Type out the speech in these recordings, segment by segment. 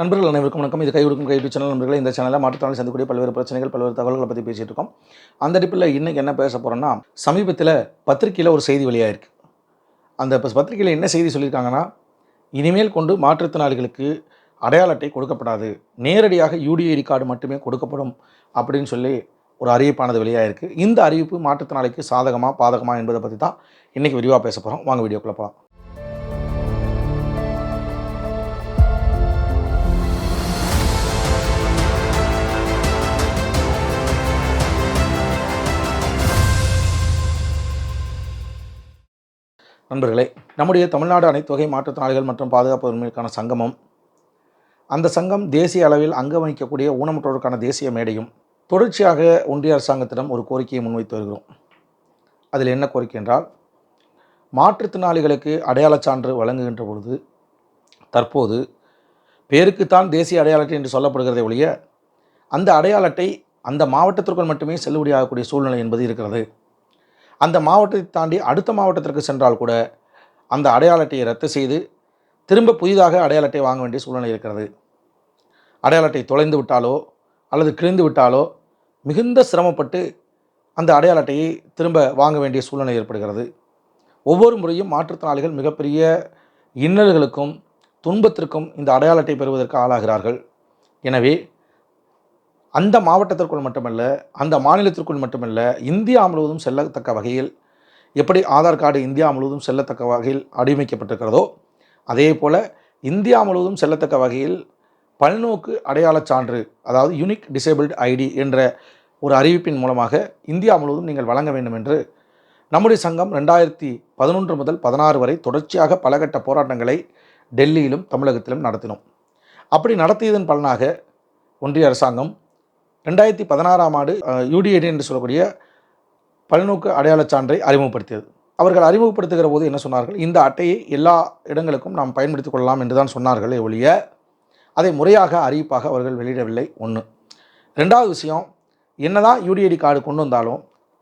நண்பர்கள் அனைவருக்கும் வணக்கம். இது கை கொடுக்கும் கை யூடியூப் சேனல் நண்பர்கள் இந்த சேனலில் மாற்றுத்தாளி சந்திக்கக்கூடிய பல்வேறு பிரச்சனைகள் பல்வேறு தகவல்களை பற்றி பேசிகிட்டு இருக்கோம். அந்த அடிப்பில் இன்றைக்கி என்ன பேச போகிறோன்னா சமீபத்தில் பத்திரிக்கையில் ஒரு செய்தி வெளியாகிருக்கு அந்த ப- பத்திரிக்கையில் என்ன செய்தி சொல்லியிருக்காங்கன்னா இனிமேல் கொண்டு மாற்றுத்திறனாளிகளுக்கு அடையாள அட்டை கொடுக்கப்படாது. நேரடியாக யூடிஐடி கார்டு மட்டுமே கொடுக்கப்படும் அப்படின்னு சொல்லி ஒரு அறிவிப்பானது வெளியாகிருக்கு இந்த அறிவிப்பு மாற்றுத்திறனாளிக்கு சாதகமா பாதகமாக என்பதை பற்றி தான் இன்றைக்கி விரிவாக பேச போகிறோம் வாங்க வீடியோக்குள்ளே போகலாம் நண்பர்களே நம்முடைய தமிழ்நாடு அனைத்து வகை மாற்றுத்திறனாளிகள் மற்றும் பாதுகாப்பு உரிமைக்கான சங்கமம். அந்த சங்கம் தேசிய அளவில் அங்கம் வகிக்கக்கூடிய ஊனமுற்றோருக்கான தேசிய மேடையும் தொடர்ச்சியாக ஒன்றிய அரசாங்கத்திடம் ஒரு கோரிக்கையை முன்வைத்து வருகிறோம். அதில் என்ன கோரிக்கை என்றால் மாற்றுத்திறனாளிகளுக்கு அடையாளச் சான்று வழங்குகின்ற பொழுது தற்போது பேருக்குத்தான் தேசிய அடையாள அட்டை என்று சொல்லப்படுகிறதை ஒழிய அந்த அடையாள அட்டை அந்த மாவட்டத்திற்குள் மட்டுமே செல்லுபடியாகக்கூடிய சூழ்நிலை என்பது இருக்கிறது. அந்த மாவட்டத்தை தாண்டி அடுத்த மாவட்டத்திற்கு சென்றால் கூட அந்த அடையாள அட்டையை ரத்து செய்து திரும்ப புதிதாக அடையாள அட்டை வாங்க வேண்டிய சூழ்நிலை இருக்கிறது. அடையாள அட்டை தொலைந்து விட்டாலோ அல்லது கிழிந்து விட்டாலோ மிகுந்த சிரமப்பட்டு அந்த அடையாள அட்டையை திரும்ப வாங்க வேண்டிய சூழ்நிலை ஏற்படுகிறது. ஒவ்வொரு முறையும் மாற்றுத்திறனாளிகள் மிகப்பெரிய இன்னல்களுக்கும் துன்பத்திற்கும் இந்த அடையாள அட்டை பெறுவதற்கு ஆளாகிறார்கள். எனவே அந்த மாவட்டத்திற்குள் மட்டுமல்ல அந்த மாநிலத்திற்குள் மட்டுமல்ல இந்தியா முழுவதும் செல்லத்தக்க வகையில் எப்படி ஆதார் கார்டு இந்தியா முழுவதும் செல்லத்தக்க வகையில் அடிமைக்கப்பட்டிருக்கிறதோ அதே போல் இந்தியா முழுவதும் செல்லத்தக்க வகையில் பல்நோக்கு அடையாளச் சான்று அதாவது யூனிக் டிசேபிள்டு ஐடி என்ற ஒரு அறிவிப்பின் மூலமாக இந்தியா முழுவதும் நீங்கள் வழங்க வேண்டும் என்று நம்முடைய சங்கம் ரெண்டாயிரத்தி பதினொன்று முதல் பதினாறு வரை தொடர்ச்சியாக பலகட்ட போராட்டங்களை டெல்லியிலும் தமிழகத்திலும் நடத்தினோம். அப்படி நடத்தியதன் பலனாக ஒன்றிய அரசாங்கம் ரெண்டாயிரத்தி பதினாறாம் ஆண்டு யூடிஐடி என்று சொல்லக்கூடிய பல்நோக்கு அடையாளச் சான்றை அறிமுகப்படுத்தியது. அவர்கள் அறிமுகப்படுத்துகிற போது என்ன சொன்னார்கள்? இந்த அட்டையை எல்லா இடங்களுக்கும் நாம் பயன்படுத்திக் கொள்ளலாம் என்று தான் சொன்னார்களே ஒழிய அதை முறையாக அறிவிப்பாக அவர்கள் வெளியிடவில்லை. ஒன்று ரெண்டாவது விஷயம் என்னதான் யூடிஐடி கார்டு கொண்டு வந்தாலும்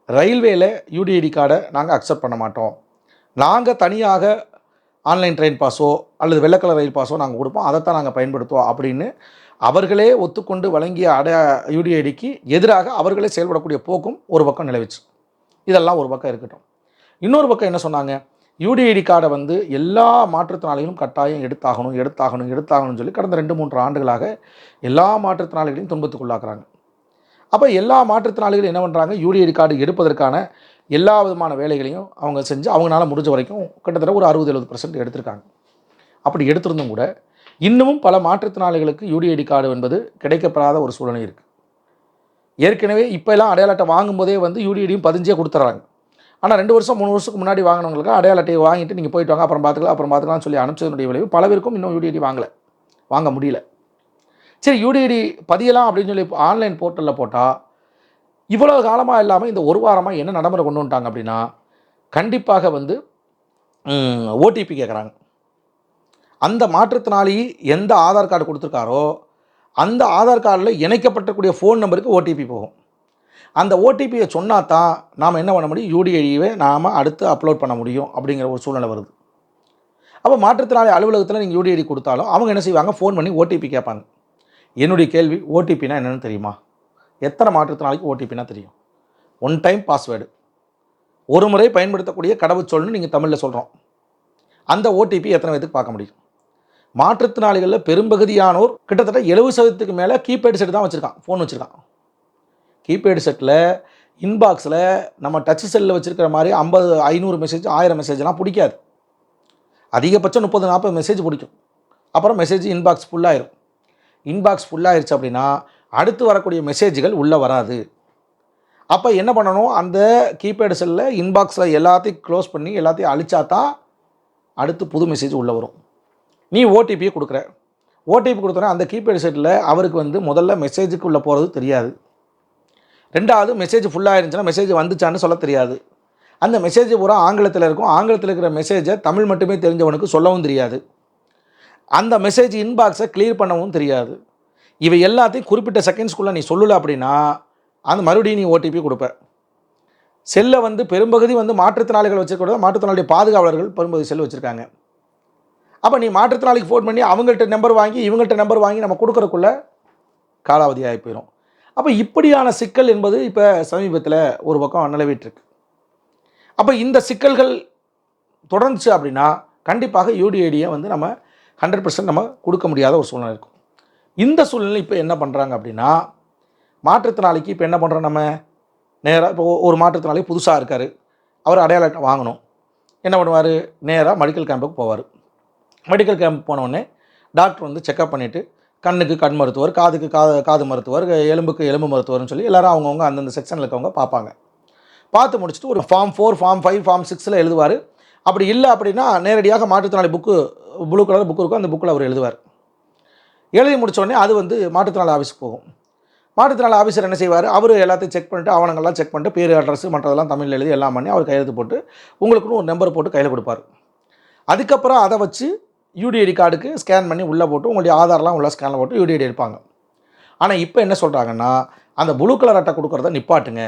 ரயில்வேல யூடிஐடி கார்டை நாங்கள் அக்செப்ட் பண்ண மாட்டோம். நாங்கள் தனியாக ஆன்லைன் ட்ரெயின் பாஸோ அல்லது வெள்ளக்கலர் ரயில் பாஸோ நாங்கள் கொடுப்போம். அதைத்தான் நாங்கள் பயன்படுத்துவோம் அப்படின்னு அவர்களே ஒத்துக்கொண்டு வழங்கிய அட யூடிஐடிக்கு எதிராக அவர்களே செயல்படக்கூடிய போக்கும் ஒரு பக்கம் நிலவிச்சு. இதெல்லாம் ஒரு பக்கம் இருக்கட்டும். இன்னொரு பக்கம் என்ன சொன்னாங்க? யூடிஐடி கார்டை வந்து எல்லா மாற்றுத்திறனாளிகளும் கட்டாயம் எடுத்தாகணும் எடுத்தாகணும் எடுத்தாகணும்னு சொல்லி கடந்த ரெண்டு மூன்று ஆண்டுகளாக எல்லா மாற்றுத்திறனாளிகளையும் துன்பத்துக்குள்ளாக்குறாங்க அப்போ எல்லா மாற்றுத்திறனாளிகளும் என்ன பண்ணுறாங்க யூடிஐடி கார்டு எடுப்பதற்கான எல்லா விதமான வேலைகளையும் அவங்க செஞ்சு அவங்களால முடிஞ்ச வரைக்கும் கிட்டத்தட்ட ஒரு அறுபது எழுபது பர்சன்ட் எடுத்திருக்காங்க. அப்படி எடுத்திருந்தும் கூட இன்னமும் பல மாற்றுத்திறனாளிகளுக்கு யூடிஐடி கார்டு என்பது கிடைக்கப்படாத ஒரு சூழ்நிலை இருக்குது ஏற்கனவே இப்போ எல்லாம் அடையாள அட்டை வாங்கும்போதே வந்து யூடிஐடியும் பதிஞ்சே கொடுத்துட்றாங்க ஆனால் ரெண்டு வருஷம் மூணு வருஷத்துக்கு முன்னாடி வாங்கினவங்களுக்கு அடையாள அட்டையை வாங்கிட்டு நீங்கள் போயிட்டு வாங்க அப்புறம் பார்த்துக்கலாம் அப்புறம் பார்த்துக்கலாம்னு சொல்லி அனுப்பிச்சதனுடைய விளைவு பல பேருக்கும் இன்னும் யூடிஐடி வாங்கலை. வாங்க முடியல. சரி யூடிஐடி பதியலாம் அப்படின்னு சொல்லி ஆன்லைன் போர்ட்டலில் போட்டால் இவ்வளோ காலமாக இல்லாமல் இந்த ஒரு வாரமாக என்ன நடைமுறை கொண்டு வந்துட்டாங்க அப்படின்னா கண்டிப்பாக வந்து ஓடிபி கேட்குறாங்க அந்த மாற்றுத்திறனாளி எந்த ஆதார் கார்டு கொடுத்துருக்காரோ அந்த ஆதார் கார்டில் இணைக்கப்பட்டக்கூடிய ஃபோன் நம்பருக்கு ஓடிபி போகும். அந்த ஓடிபியை சொன்னால் தான் நாம் என்ன பண்ண முடியும்? யூடிஐடியை நாம் அடுத்து அப்லோட் பண்ண முடியும் அப்படிங்கிற ஒரு சூழ்நிலை வருது. அப்போ மாற்றுத்திறனாளி அலுவலகத்தில் நீங்கள் யூடிஐடி கொடுத்தாலும் அவங்க என்ன செய்வாங்க? ஃபோன் பண்ணி ஓடிபி கேட்பாங்க. என்னுடைய கேள்வி ஓடிபினா என்னென்னு தெரியுமா? எத்தனை மாற்றுத்திறனாளிக்கு ஓடிபினா தெரியும்? ஒன் டைம் பாஸ்வேர்டு ஒரு முறை பயன்படுத்தக்கூடிய கடவுச்சொல்னு நீங்கள் தமிழில் சொல்கிறோம் அந்த ஓடிபி எத்தனை பேத்துக்கு பார்க்க முடியும்? மாற்றுத்திறனாளிகளில் பெரும்பகுதியானோர் கிட்டத்தட்ட எழுபது சதவீதத்துக்கு மேலே கீபேட் செட் தான் வச்சுருக்கான். ஃபோன் வச்சுருக்கான். கீபேடு செட்டில் இன்பாக்ஸில் நம்ம டச் செல்லில் வச்சுருக்கிற மாதிரி ஐம்பது ஐநூறு மெசேஜ் ஆயிரம் மெசேஜ்லாம் பிடிக்காது. அதிகபட்சம் முப்பது நாற்பது மெசேஜ் பிடிக்கும். அப்புறம் மெசேஜ் இன்பாக்ஸ் ஃபுல்லாயிரும் இன்பாக்ஸ் ஃபுல்லாயிருச்சு அப்படின்னா அடுத்து வரக்கூடிய மெசேஜ்கள் உள்ளே வராது. அப்போ என்ன பண்ணணும்? அந்த கீபேடு செல்லில் இன்பாக்ஸில் எல்லாத்தையும் க்ளோஸ் பண்ணி எல்லாத்தையும் அழிச்சா தான் அடுத்து புது மெசேஜ் உள்ளே வரும். நீ ஓடிபியை கொடுக்குற. ஓடிபி கொடுத்தோன்னா அந்த கீபேட் செட்டில் அவருக்கு வந்து முதல்ல மெசேஜுக்கு உள்ளே போகிறது தெரியாது. ரெண்டாவது மெசேஜ் ஃபுல்லாக இருந்துச்சுன்னா மெசேஜ் வந்துச்சான்னு சொல்ல தெரியாது. அந்த மெசேஜ் பூரா ஆங்கிலத்தில் இருக்கும். ஆங்கிலத்தில் இருக்கிற மெசேஜை தமிழ் மட்டுமே தெரிஞ்சவனுக்கு சொல்லவும் தெரியாது. அந்த மெசேஜ் இன்பாக்ஸை கிளியர் பண்ணவும் தெரியாது. இவை எல்லாத்தையும் குறிப்பிட்ட செகண்ட்ஸ்குள்ளே நீ சொல்லலை அப்படின்னா அந்த மறுபடியும் நீ ஓடிபி கொடுப்ப. செல்லை வந்து பெரும்பகுதி வந்து மாற்றுத்திறனாளிகள் வச்சுருக்கிறத? மாற்றுத்திறனாளி பாதுகாவலர்கள் பெரும்பகுதி செல் வச்சுருக்காங்க. அப்போ நீ மாற்றுத்திறனாளிக்கு ஃபோன் பண்ணி அவங்கள்ட்ட நம்பர் வாங்கி இவங்கள்ட்ட நம்பர் வாங்கி நம்ம கொடுக்குறக்குள்ள காலாவதி ஆகி போயிடும் அப்போ இப்படியான சிக்கல் என்பது இப்போ சமீபத்தில் ஒரு பக்கம் நிலவிட்டுருக்கு. அப்போ இந்த சிக்கல்கள் தொடர்ந்துச்சு அப்படின்னா கண்டிப்பாக யூடிஐடியை வந்து நம்ம ஹண்ட்ரட் பர்சன்ட் நம்ம கொடுக்க முடியாத ஒரு சூழ்நிலை இருக்கும். இந்த சூழ்நிலை இப்போ என்ன பண்ணுறாங்க அப்படின்னா மாற்றுத்திறனாளிக்கு இப்போ என்ன பண்ணுறோம் நம்ம? நேராக இப்போ ஒரு மாற்றுத்திறனாளி புதுசாக இருக்கார். அவர் அடையாள வாங்கணும். என்ன பண்ணுவார்? நேராக மெடிக்கல் கேம்புக்கு போவார். மெடிக்கல் கேம்ப் போனோடனே டாக்டர் வந்து செக்அப் பண்ணிவிட்டு கண்ணுக்கு கண் மருத்துவர் காதுக்கு காது காது மருத்துவர் எலும்புக்கு எலும்பு மருத்துவர்னு சொல்லி எல்லாரும் அவங்கவுங்க அந்தந்த செக்ஷனில் இருக்கவங்க பார்ப்பாங்க. பார்த்து முடிச்சுட்டு ஒரு form four form five form சிக்ஸில் எழுதுவார். அப்படி இல்லை அப்படின்னா நேரடியாக மாற்றுத்திறனாளி புக்கு ப்ளூ கலர் புக்கு இருக்கும் அந்த புக்கில் அவர் எழுதுவார். எழுதி முடித்தோடனே அது வந்து மாற்றுத்திறனாளி ஆஃபீஸுக்கு போகும். மாற்றுத்திறனாளி ஆஃபீஸர் என்ன செய்வார்? அவர் எல்லாத்தையும் செக் பண்ணிட்டு ஆவணங்கள்லாம் செக் பண்ணிட்டு பேர் அட்ரஸ் மற்றதெல்லாம் தமிழில் எழுதி எல்லாம் பண்ணி அவர் கையெழுத்து போட்டு உங்களுக்குன்னு ஒரு நம்பர் போட்டு கையில் கொடுப்பார். அதுக்கப்புறம் அதை வச்சு யூடிஐடி கார்டுக்கு ஸ்கேன் பண்ணி உள்ளே போட்டு உங்களுடைய ஆதார்லாம் உள்ள ஸ்கேனில் போட்டு யூடிஐடி எடுப்பாங்க. ஆனால் இப்போ என்ன சொல்கிறாங்கன்னா அந்த ப்ளூ கலர் அட்டை கொடுக்குறத நிப்பாட்டுங்க.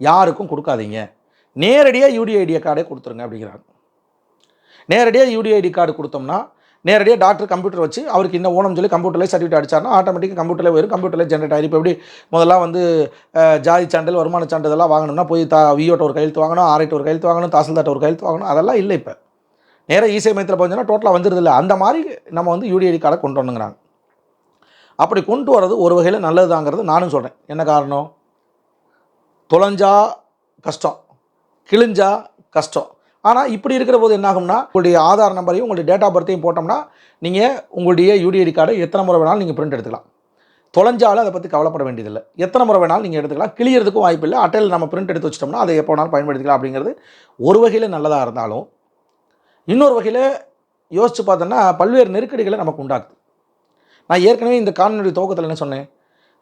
யாருக்கும் கொடுக்காதீங்க. நேரடியாக யூடிஐடி கார்டே கொடுத்துருங்க அப்படிங்கிறாங்க. நேரடியாக யூடிஐடி கார்டு கொடுத்தோம்னா நேரடியாக டாக்டர் கம்ப்யூட்டர் வச்சு அவருக்கு என்ன ஓனம் சொல்லி கம்ப்யூட்டர்லேயே சர்டிஃபிகேட் அடிச்சார்னா ஆட்டோமேட்டிக்காக கம்ப்யூட்டரில் வரும் கம்ப்யூட்டரில் ஜென்ரேட் ஆகி இப்போ எப்படி முதல்ல வந்து ஜாதி சான்றிதழ் வருமான சான்றிதழெல்லாம் வாங்கணும்னா போய் தா விஓட்ட ஒரு கையெழுத்து வாங்கணும் ஆர்ஐட்ட ஒரு கையெழுத்து வாங்கணும் தாசில்தார்ட்ட ஒரு கையெழுத்து வாங்கணும் அதெல்லாம் இல்லை இப்போ. நேராக இசை மையத்தில் போச்சுன்னா டோட்டலாக வந்துடுது இல்லை. அந்த மாதிரி நம்ம வந்து யூடிஐடி கார்டை கொண்டு வரணுங்கிறாங்க. அப்படி கொண்டு வர்றது ஒரு வகையில் நல்லதுதாங்கிறது நானும் சொல்கிறேன் என்ன காரணம்? தொலைஞ்சா கஷ்டம். கிழிஞ்சா கஷ்டம். ஆனால் இப்படி இருக்கிற போது என்னாகும்னா உங்களுடைய ஆதார் நம்பரையும் உங்களுடைய டேட் ஆஃப் பர்த்தையும் போட்டோம்னா நீங்கள் உங்களுடைய யூடிஐடி கார்டை எத்தனை முறை வேணாலும் நீங்கள் பிரிண்ட் எடுத்துக்கலாம். தொலைஞ்சாலும் அதை பற்றி கவலைப்பட வேண்டியதில்லை. எத்தனை முறை வேணாலும் நீங்கள் எடுத்துக்கலாம். கிளியறதுக்கும் வாய்ப்பு இல்லை. அட்டையில் நம்ம பிரிண்ட் எடுத்து வச்சிட்டோம்னா அதை எப்போ வேணாலும் பயன்படுத்திக்கலாம் அப்படிங்கிறது ஒரு வகையில் நல்லதாக இருந்தாலும் இன்னொரு வகையில் யோசித்து பார்த்தோன்னா பல்வேறு நெருக்கடிகளை நமக்கு உண்டாக்குது. நான் ஏற்கனவே இந்த காணொலி துவக்கத்தில் என்ன சொன்னேன்?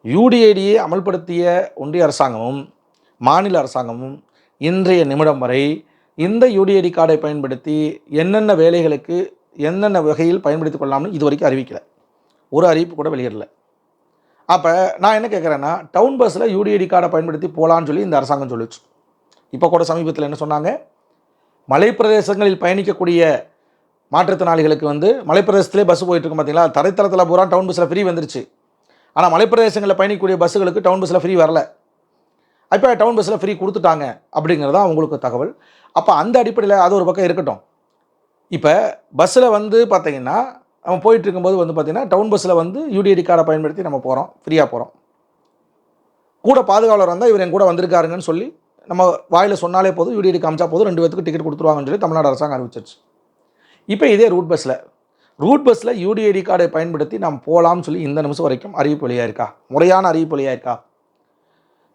யூடிஐடியை அமல்படுத்திய ஒன்றிய அரசாங்கமும் மாநில அரசாங்கமும் இன்றைய நிமிடம் வரை இந்த யூடிஐடி கார்டை பயன்படுத்தி என்னென்ன வேலைகளுக்கு என்னென்ன வகையில் பயன்படுத்திக் கொள்ளலாம்னு இது வரைக்கும் அறிவிக்கலை. ஒரு அறிவிப்பு கூட வெளியிடல. அப்போ நான் என்ன கேட்குறேன்னா டவுன் பஸ்ஸில் யூடிஐடி கார்டை பயன்படுத்தி போகலான்னு சொல்லி இந்த அரசாங்கம் சொல்லிச்சு. இப்போ கூட சமீபத்தில் என்ன சொன்னாங்க? மலைப்பிரதேசங்களில் பயணிக்கக்கூடிய மாற்றுத்திறனாளிகளுக்கு வந்து மலைப்பிரதேசத்திலே பஸ் போயிட்டுருக்கும் பார்த்தீங்களா? தரைத்தளத்தில் பூரா டவுன் பஸ்ஸில் ஃப்ரீ வந்துருச்சு. ஆனால் மலைப்பிரதேசங்களில் பயணிக்கக்கூடிய பஸ்ஸுகளுக்கு டவுன் பஸ்ஸில் ஃப்ரீ வரல. அப்போ டவுன் பஸ்ஸில் ஃப்ரீ கொடுத்துட்டாங்க அப்படிங்கிறது தான் அவங்களுக்கு தகவல். அப்போ அந்த அடிப்படையில் அது ஒரு பக்கம் இருக்கட்டும். இப்போ பஸ்ஸில் வந்து பார்த்தீங்கன்னா நம்ம போயிட்டு இருக்கும்போது வந்து பார்த்தீங்கன்னா டவுன் பஸ்ஸில் வந்து யூடிஐடி கார்டை பயன்படுத்தி நம்ம போகிறோம் ஃப்ரீயாக போகிறோம் கூட பாதுகாவலர் வந்தால் இவர் என் கூட வந்திருக்காருங்கன்னு சொல்லி நம்ம வாயில் சொன்னாலே போதும் யூடிடி காமிச்சா போதும் ரெண்டு பேத்துக்கு டிக்கெட் கொடுத்துருவாங்கன்னு சொல்லி தமிழ்நாடு அரசாங்கம் அறிவிச்சிருச்சு. இப்போ இதே ரூட் பஸ்ஸில் ரூட் பஸ்ஸில் யூடிஐடி கார்டை பயன்படுத்தி நாம் போகலாம்னு சொல்லி இந்த நிமிஷம் வரைக்கும் அறிவிப்பு வெளியாக இருக்கா முறையான அறிவிப்பு வெளியாக இருக்கா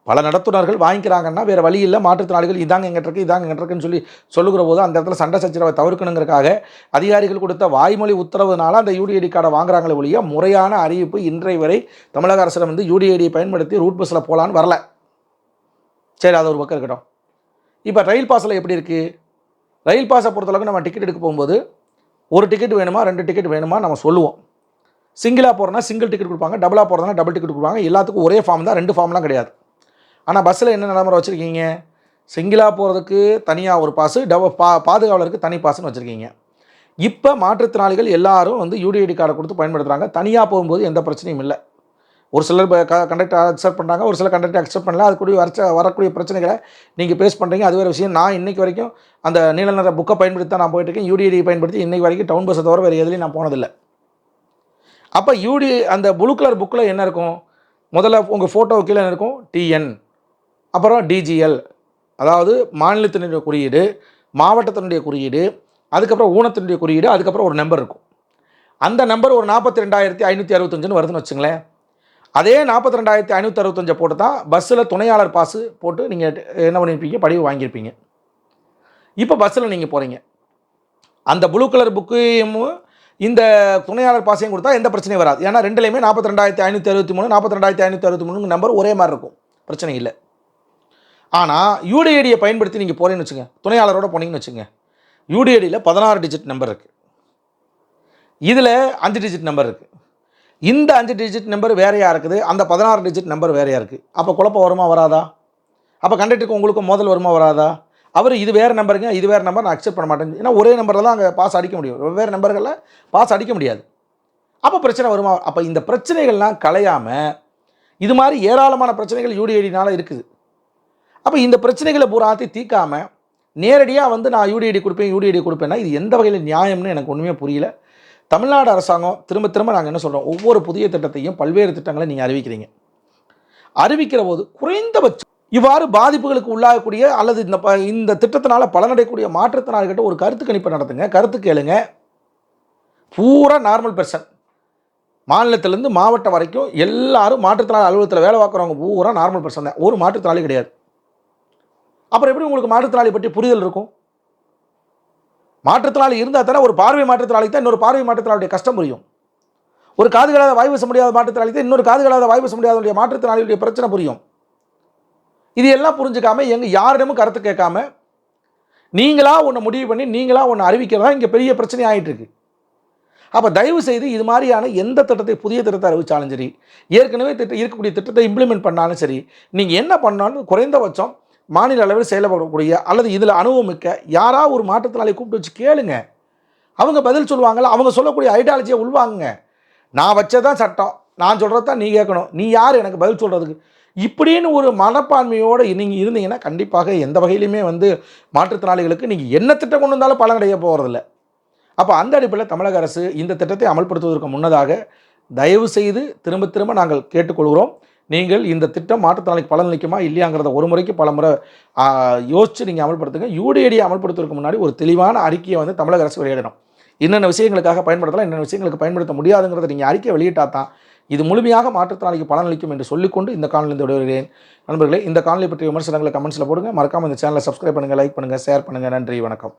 பல நடத்துனர்கள் வாங்கிக்கிறாங்கன்னா வேறு வழி இல்லை மாற்றுத்திறனாளிகள் இதாங்க எங்கிட்ட இருக்கு இதாங்க எங்கிட்ட இருக்குன்னு சொல்லி சொல்லுகிற போது அந்த இடத்துல சண்டை சச்சரவை தவிர்க்கணுங்கிறக்காக அதிகாரிகள் கொடுத்த வாய்மொழி உத்தரவுனால அந்த யூடிஐடி கார்டை வாங்குறாங்களே ஒழிய முறையான அறிவிப்பு இன்றை வரை தமிழக அரசிடம் வந்து யூடிஐடியை பயன்படுத்தி ரூட் பஸ்ஸில் போகலான்னு வரல. சரி அது ஒரு பக்கம் இருக்கட்டும். இப்போ ரயில் பாஸில் எப்படி இருக்குது ரயில் பாஸை பொறுத்தளவுக்கு நம்ம டிக்கெட் எடுக்க போகும்போது ஒரு டிக்கெட் வேணுமா ரெண்டு டிக்கெட் வேணுமா நம்ம சொல்லுவோம். சிங்கிளாக போகிறோன்னா சிங்கிள் டிக்கெட் கொடுப்பாங்க டபுளாக போகிறதுனா டபுள் டிக்கெட் கொடுப்பாங்க எல்லாத்துக்கும் ஒரே ஃபார்ம் தான் ரெண்டு ஃபார்ம்லாம் கிடையாது. ஆனால் பஸ்ஸில் என்ன நடைமுறை வச்சுருக்கீங்க? சிங்கிளாக போகிறதுக்கு தனியாக ஒரு பாஸு டப பா பாதுகாவலருக்கு தனி பாஸ்னு வச்சுருக்கீங்க. இப்போ மாற்றுத்திறனாளிகள் எல்லாரும் வந்து யூடிஐடி கார்டை கொடுத்து பயன்படுத்துகிறாங்க தனியாக போகும்போது எந்த பிரச்சனையும் இல்லை. ஒரு சிலர் கண்டக்டர் அக்செப்ட் பண்ணுறாங்க ஒரு சிலர் கண்டக்டர் அக்செப்ட் பண்ணல அது கூட வரச்ச வரக்கூடிய பிரச்சனைகளை நீங்கள் பேஸ் பண்ணுறீங்க அது வேறு விஷயம். நான் இன்றைக்கி வரைக்கும் அந்த நீல நிற புக்கை பயன்படுத்தி தான் நான் போயிட்டுருக்கேன். யூடிஐடி பயன்படுத்தி இன்றைக்கி வரைக்கும் டவுன் பஸ்ஸை தவிர வேறு எதுலேயும் நான் போனதில்லை. அப்போ யூடி அந்த ப்ளூ கலர் புக்கில் என்ன இருக்கும்? முதல்ல உங்கள் ஃபோட்டோ கீழே என்ன இருக்கும்? டிஎன் அப்புறம் டிஜிஎல் அதாவது மாநிலத்தினுடைய குறியீடு மாவட்டத்தினுடைய குறியீடு அதுக்கப்புறம் ஊனத்தினுடைய குறியீடு அதுக்கப்புறம் ஒரு நம்பர் இருக்கும். அந்த நம்பர் ஒரு நாற்பத்தி ரெண்டாயிரத்தி ஐநூற்றி அறுபத்தஞ்சுன்னு வருதுன்னு வச்சுங்களேன். அதே நாற்பத்தி ரெண்டாயிரத்தி ஐநூற்றி அறுபத்தஞ்சை போட்டு தான் பஸ்ஸில் துணையாளர் பாஸு போட்டு நீங்கள் என்ன பண்ணியிருப்பீங்க படிவு வாங்கியிருப்பீங்க. இப்போ பஸ்ஸில் நீங்கள் போகிறீங்க அந்த ப்ளூ கலர் புக்கையும் இந்த துணையாளர் பாஸையும் கொடுத்தா எந்த பிரச்சனையும் வராது. ஏன்னா ரெண்டுலேயுமே நாற்பத்தி ரெண்டாயிரத்தி ஐநூற்றி அறுபத்தி மூணு நாற்பத்தி ரெண்டாயிரத்தி ஐநூற்றி அறுபத்தி மூணு நம்பர் ஒரே மாதிரி இருக்கும். பிரச்சனை இல்லை. ஆனால் யூடிஐடியை பயன்படுத்தி நீங்கள் போகிறீங்கன்னு வச்சுங்க. துணையாளரோட போனீங்கன்னு வச்சுங்க. யூடிஐடியில் பதினாறு டிஜிட் நம்பர் இருக்குது இதில் அஞ்சு டிஜிட் நம்பர் இருக்குது இந்த அஞ்சு டிஜிட் நம்பர் வேறையாக இருக்குது? அந்த பதினாறு டிஜிட் நம்பர் வேறையாக இருக்குது அப்போ குழப்பம் வருமா வராதா? அப்போ கண்டக்டருக்கு உங்களுக்கு முதல் வருமா வராதா? அவர் இது வேறு நம்பருங்க இது வேறு நம்பர் நான் அக்செப்ட் பண்ண மாட்டேன். ஏன்னா ஒரே நம்பரில் தான் அங்கே பாஸ் அடிக்க முடியும். வெவ்வேறு நம்பர்களில் பாஸ் அடிக்க முடியாது. அப்போ பிரச்சனை வருமா? அப்போ இந்த பிரச்சனைகள்லாம் களையாமல் இது மாதிரி ஏராளமான பிரச்சனைகள் யூடிஐடினால் இருக்குது. அப்போ இந்த பிரச்சனைகளை பூராத்தி தீர்க்காமல் நேரடியாக வந்து நான் யூடிஐடி கொடுப்பேன் யூடிஐடி கொடுப்பேன்னா இது எந்த வகையில் நியாயம்னு எனக்கு ஒன்றுமே புரியல. தமிழ்நாடு அரசாங்கம் திரும்ப திரும்ப நாங்கள் என்ன சொல்கிறோம் ஒவ்வொரு புதிய திட்டத்தையும் பல்வேறு திட்டங்களை நீங்கள் அறிவிக்கிறீங்க. அறிவிக்கிற போது குறைந்தபட்சம் இவ்வாறு பாதிப்புகளுக்கு உள்ளாகக்கூடிய அல்லது இந்த ப இந்த திட்டத்தினால் பலனடையக்கூடிய மாற்றுத்திறனாளிகிட்ட ஒரு கருத்து கணிப்பு நடத்துங்க. கருத்து கேளுங்க. பூரா நார்மல் பெர்சன் மாநிலத்திலேருந்து மாவட்டம் வரைக்கும் எல்லாரும் மாற்றுத்திறனாளி அலுவலகத்தில் வேலை பார்க்குறவங்க பூரா நார்மல் பெர்சன் தான். ஒரு மாற்றுத்திறனாளி கிடையாது. அப்புறம் எப்படி உங்களுக்கு மாற்றுத்திறனாளி பற்றி புரிதல் இருக்கும்? மாற்றுத்திறனாளி இருந்தால் தானே ஒரு பார்வை மாற்றுத்திறனாளிக்கு தான் இன்னொரு பார்வை மாற்றுத்திறனாளியுடைய கஷ்டம் புரியும். ஒரு காதுகளாத கலாத பேச முடியாத மாற்றுத்திறனாளி தான் இன்னொரு காதுகளாத வாய்ப்பு பேச முடியாத மாற்றுத்திறனாளியுடைய பிரச்சனை புரியும். இது எல்லாம் புரிஞ்சுக்காம எங்கள் யாரிடமும் கருத்து கேட்காம நீங்களா ஒன்று முடிவு பண்ணி நீங்களா ஒன்று அறிவிக்கிறதா இங்கே பெரிய பிரச்சனை ஆகிட்டு இருக்கு அப்போ தயவு செய்து இது மாதிரியான எந்த திட்டத்தை புதிய திட்டத்தை அறிவிச்சாலும் சரி ஏற்கனவே திட்டம் இருக்கக்கூடிய திட்டத்தை இம்ப்ளிமெண்ட் பண்ணாலும் சரி நீங்கள் என்ன பண்ணாலும் குறைந்தபட்சம் மாநில அளவில் செயல்படக்கூடிய அல்லது இதில் அனுபவமிக்க யாரா ஒரு மாற்றுத்திறனாளி கூப்பிட்டு வச்சு கேளுங்க. அவங்க பதில் சொல்லுவாங்கல்ல அவங்க சொல்லக்கூடிய ஐடியாலஜியை உள்வாங்க நான் வச்சதான் சட்டம். நான் சொல்கிறது தான் நீ கேட்கணும். நீ யார்? எனக்கு பதில் சொல்கிறதுக்கு இப்படின்னு ஒரு மனப்பான்மையோடு நீங்கள் இருந்தீங்கன்னா கண்டிப்பாக எந்த வகையிலுமே வந்து மாற்றுத்திறனாளிகளுக்கு நீங்கள் என்ன திட்டம் கொண்டு வந்தாலும் பலன் பலனடைய போகிறதில்ல அப்போ அந்த அடிப்படையில் தமிழக அரசு இந்த திட்டத்தை அமல்படுத்துவதற்கு முன்னதாக தயவு செய்து திரும்ப திரும்ப நாங்கள் கேட்டுக்கொள்கிறோம். நீங்கள் இந்த திட்டம் மாற்றுத்திறனாளிக்கு பலன் அளிக்குமா இல்லையாங்கிறத ஒரு முறைக்கு பல முறை யோசிச்சு நீங்கள் அமல்படுத்துங்க. யூடிஐடியை அமல்படுத்துவதற்கு முன்னாடி ஒரு தெளிவான அறிக்கையை வந்து தமிழக அரசு வெளியிடணும். என்னென்ன விஷயங்களுக்காக பயன்படுத்தலாம் என்னென்ன விஷயங்களுக்கு பயன்படுத்த முடியாதுங்கிறத நீங்கள் அறிக்கை வெளியிட்டா தான் இது முழுமையாக மாற்றுத்திறனாளிக்கு பலனளிக்கும் என்று சொல்லிக்கொண்டு இந்த காணொலிந்து விடுகிறேன் நண்பர்களே இந்த காணொலி பற்றிய விமர்சனங்களை கமெண்ட்ஸில் போடுங்க. மறக்காமல் இந்த சேனலை சப்ஸ்கிரைப் பண்ணுங்கள் லைக் பண்ணுங்கள் ஷேர் பண்ணுங்கள் நன்றி வணக்கம்.